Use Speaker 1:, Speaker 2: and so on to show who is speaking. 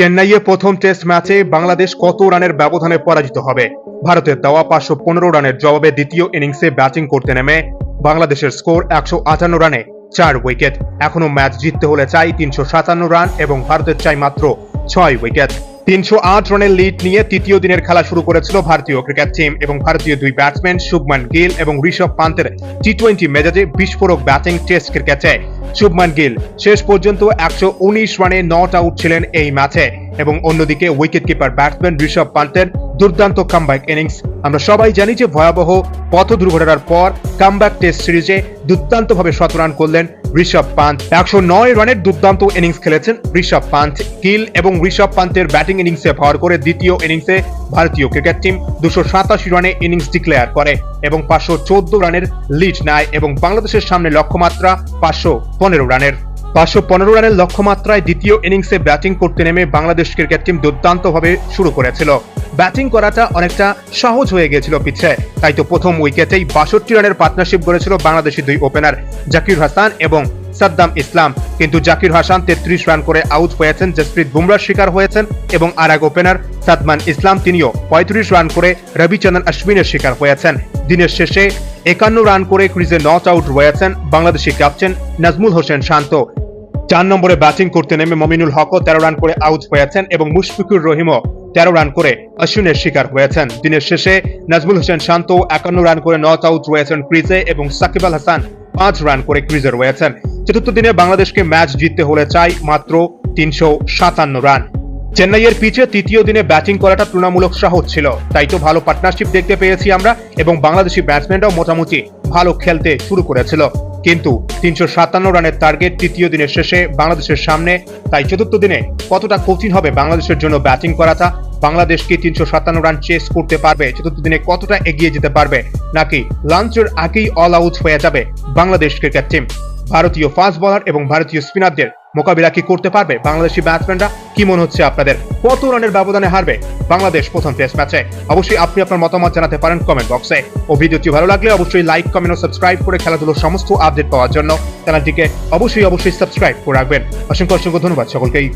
Speaker 1: চেন্নাইয়ে প্রথম টেস্ট ম্যাচে বাংলাদেশ কত রানের ব্যবধানে পরাজিত হবে? ভারতের দেওয়া পাঁচশো পনেরো রানের জবাবে দ্বিতীয় ইনিংসে ব্যাটিং করতে নেমে বাংলাদেশের স্কোর একশো আটান্ন রানে চার উইকেট এখনও ম্যাচ জিততে হলে চাই তিনশো সাতান্ন রান এবং ভারতের চাই মাত্র ছয় উইকেট তিনশো আট রানের লিড নিয়ে তৃতীয় দিনের খেলা শুরু করেছিল ভারতীয় ক্রিকেট টিম এবং ভারতীয় দুই ব্যাটসম্যান শুভমান গিল এবং ঋষভ পান্তের টি টোয়েন্টি মেজাজে বিস্ফোরক ব্যাটিং টেস্ট ক্রিকেটে শুভমান গিল শেষ পর্যন্ত একশো উনিশ রানে নট আউট ছিলেন এই ম্যাচে এবং অন্যদিকে উইকেট কিপার ব্যাটসম্যান ঋষভ পান্তের দুর্দান্ত কামব্যাক ইনিংস আমরা সবাই জানি যে ভয়াবহ পথ দুর্ঘটনার পর কামব্যাক টেস্ট সিরিজে দুর্দান্তভাবে শতরান করলেন ঋষভ পান্থ। একশো নয় রানের দুর্দান্ত ইনিংস খেলেছেন ঋষভ পান্থ, কিল এবং ঋষভ পান্তের ব্যাটিং ইনিংসে পাওয়ার করে দ্বিতীয় ইনিংসে ভারতীয় ক্রিকেট টিম দুশো সাতাশি রানে ইনিংস ডিক্লেয়ার করে এবং পাঁচশো চোদ্দ রানের লিড নেয় এবং বাংলাদেশের সামনে লক্ষ্যমাত্রা পাঁচশো পনেরো রানের। পাঁচশো পনেরো রানের লক্ষ্যমাত্রায় দ্বিতীয় ইনিংসে ব্যাটিং করতে নেমে বাংলাদেশ ক্রিকেট টিম দুর্দান্তভাবে শুরু করেছিল। ব্যাটিং করাটা অনেকটা সহজ হয়ে গিয়েছিল পিছে তাই তো প্রথম উইকেটেই বাষট্টি রানের পার্টনারশিপ গড়েছিল বাংলাদেশি দুই ওপেনার জাকির হাসান এবং সাদ্দাম ইসলাম। কিন্তু জাকির হাসান তেত্রিশ রান করে আউট হয়েছেন জসপ্রীত বুমরার শিকার হয়েছেন এবং আর এক ওপেনার সাদমান ইসলাম তিনিও পঁয়ত্রিশ রান করে রবিচন্দ্রন অশ্বিনের শিকার হয়েছেন। দিনের শেষে একান্ন রান করে ক্রিজে নট আউট রয়েছেন বাংলাদেশি ক্যাপ্টেন নাজমুল হোসেন শান্ত। চার নম্বরে ব্যাটিং করতে নেমে মমিনুল হকও তেরো রান করে আউট হয়েছেন এবং মুশফিকুর রহিমও তেরো রান করে অশ্বিনের শিকার হয়েছেন। দিনের শেষে নাজমুল হোসেন শান্ত একান্ন রান করে নট আউট রয়েছেন ক্রিজে এবং সাকিব আল হাসান পাঁচ রান করে ক্রিজে রয়েছেন। চতুর্থ দিনে বাংলাদেশকে ম্যাচ জিততে হলে চাই মাত্র তিনশো সাতান্ন রান। চেন্নাইয়ের পিচে তৃতীয় দিনে ব্যাটিং করাটা তুলনামূলক সহজ ছিল। তাই তো ভালো পার্টনারশিপ দেখতে পেয়েছি আমরা এবং বাংলাদেশি ব্যাটসম্যানরাও মোটামুটি ভালো খেলতে শুরু করেছিল। কিন্তু তিনশো সাতান্ন রানের টার্গেট তৃতীয় দিনের শেষে বাংলাদেশের সামনে। তাই চতুর্থ দিনে কতটা কঠিন হবে বাংলাদেশের জন্য ব্যাটিং করাটা? বাংলাদেশকে তিনশো সাতান্ন রান চেস করতে পারবে? চতুর্থ দিনে কতটা এগিয়ে যেতে পারবে? নাকি লাঞ্চের আগেই অল আউট হয়ে যাবে বাংলাদেশ ক্রিকেট টিম? ভারতীয় ফাস্ট বলার এবং ভারতীয় স্পিনারদের মোকাবিলা কি করতে পারবে বাংলাদেশি ব্যাটসম্যানরা কি মনে হচ্ছে আপনাদের? কত রানের ব্যবধানে হারবে বাংলাদেশ প্রথম টেস্ট ম্যাচে অবশ্যই আপনি আপনার মতামত জানাতে পারেন কমেন্ট বক্সে ও ভিডিওটি ভালো লাগলে অবশ্যই লাইক কমেন্ট ও সাবস্ক্রাইব করে খেলাধুলোর সমস্ত আপডেট পাওয়ার জন্য। চ্যানেলটিকে অবশ্যই অবশ্যই সাবস্ক্রাইব করে রাখবেন। অসংখ্য অসংখ্য ধন্যবাদ সকলকেই।